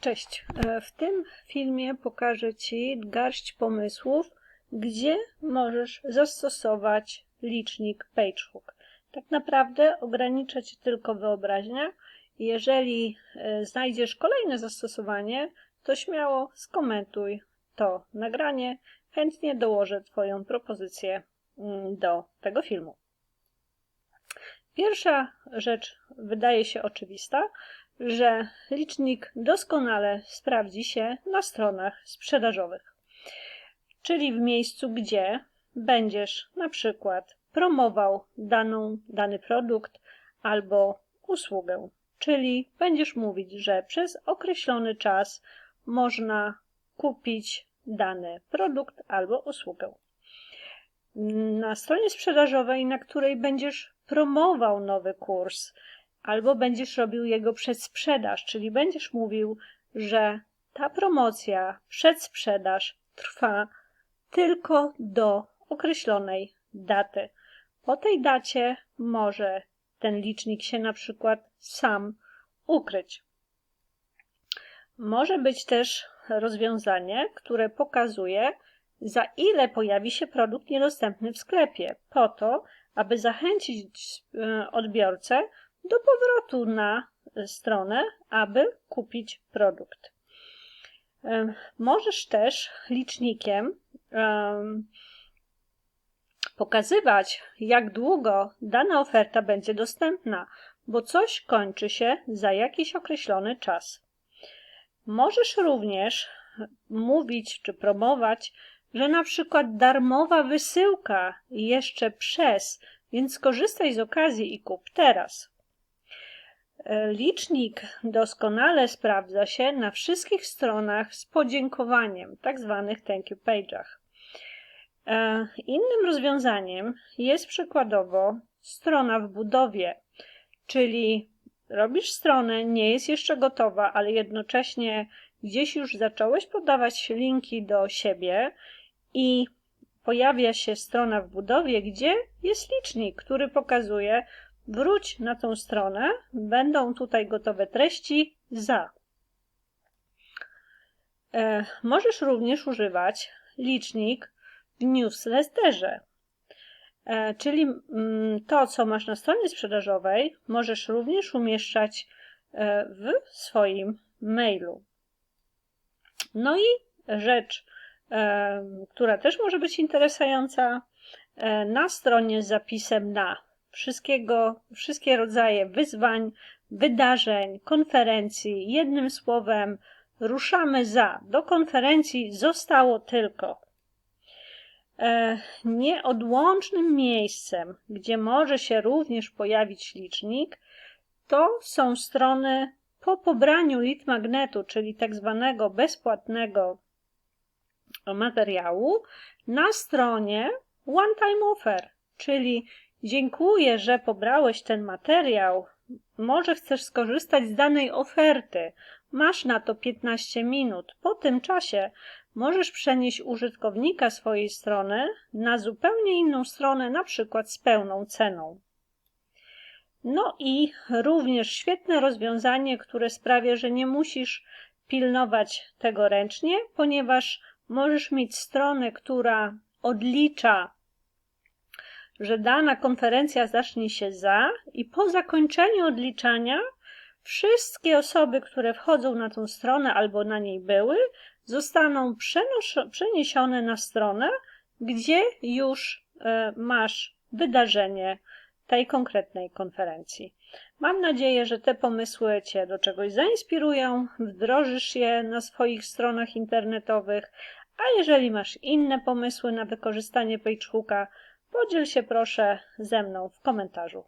Cześć. E, W tym filmie pokażę Ci garść pomysłów, gdzie możesz zastosować licznik PageHook. Tak naprawdę ogranicza Cię tylko wyobraźnia. Jeżeli e, znajdziesz kolejne zastosowanie, to śmiało skomentuj to nagranie. Chętnie dołożę Twoją propozycję mm, do tego filmu. Pierwsza rzecz wydaje się oczywista, że licznik doskonale sprawdzi się na stronach sprzedażowych, czyli w miejscu, gdzie będziesz na przykład promował daną, dany produkt albo usługę, czyli będziesz mówić, że przez określony czas można kupić dany produkt albo usługę. Na stronie sprzedażowej, na której będziesz promował nowy kurs, albo będziesz robił jego przedsprzedaż, czyli będziesz mówił, że ta promocja, przedsprzedaż trwa tylko do określonej daty. Po tej dacie może ten licznik się na przykład sam ukryć. Może być też rozwiązanie, które pokazuje, za ile pojawi się produkt niedostępny w sklepie, po to, aby zachęcić e, odbiorcę do powrotu na stronę, aby kupić produkt. Możesz też licznikiem pokazywać, jak długo dana oferta będzie dostępna, bo coś kończy się za jakiś określony czas. Możesz również mówić czy promować, że na przykład darmowa wysyłka jeszcze przez, więc korzystaj z okazji i kup teraz. Licznik doskonale sprawdza się na wszystkich stronach z podziękowaniem, tak zwanych thank you page'ach. E, innym rozwiązaniem jest przykładowo strona w budowie, czyli robisz stronę, nie jest jeszcze gotowa, ale jednocześnie gdzieś już zacząłeś podawać linki do siebie i pojawia się strona w budowie, gdzie jest licznik, który pokazuje, Wróć na tą stronę, będą tutaj gotowe treści za. E, możesz również używać licznik w newsletterze, e, czyli mm, to, co masz na stronie sprzedażowej, możesz również umieszczać e, w swoim mailu. No i rzecz, e, która też może być interesująca, e, na stronie z zapisem na wszystkiego, wszystkie rodzaje wyzwań, wydarzeń, konferencji. Jednym słowem, ruszamy za. Do konferencji zostało tylko. E, nieodłącznym miejscem, gdzie może się również pojawić licznik, to są strony po pobraniu lead magnetu, czyli tak zwanego bezpłatnego materiału, na stronie one time offer, czyli Dziękuję, że pobrałeś ten materiał. Może chcesz skorzystać z danej oferty. Masz na to 15 minut. Po tym czasie możesz przenieść użytkownika swojej strony na zupełnie inną stronę, na przykład z pełną ceną. No i również świetne rozwiązanie, które sprawia, że nie musisz pilnować tego ręcznie, ponieważ możesz mieć stronę, która odlicza że dana konferencja zacznie się za i po zakończeniu odliczania wszystkie osoby, które wchodzą na tą stronę albo na niej były, zostaną przeniesione na stronę, gdzie już e, masz wydarzenie tej konkretnej konferencji. Mam nadzieję, że te pomysły Cię do czegoś zainspirują, wdrożysz je na swoich stronach internetowych, a jeżeli masz inne pomysły na wykorzystanie PageHooka, Podziel się proszę ze mną w komentarzu.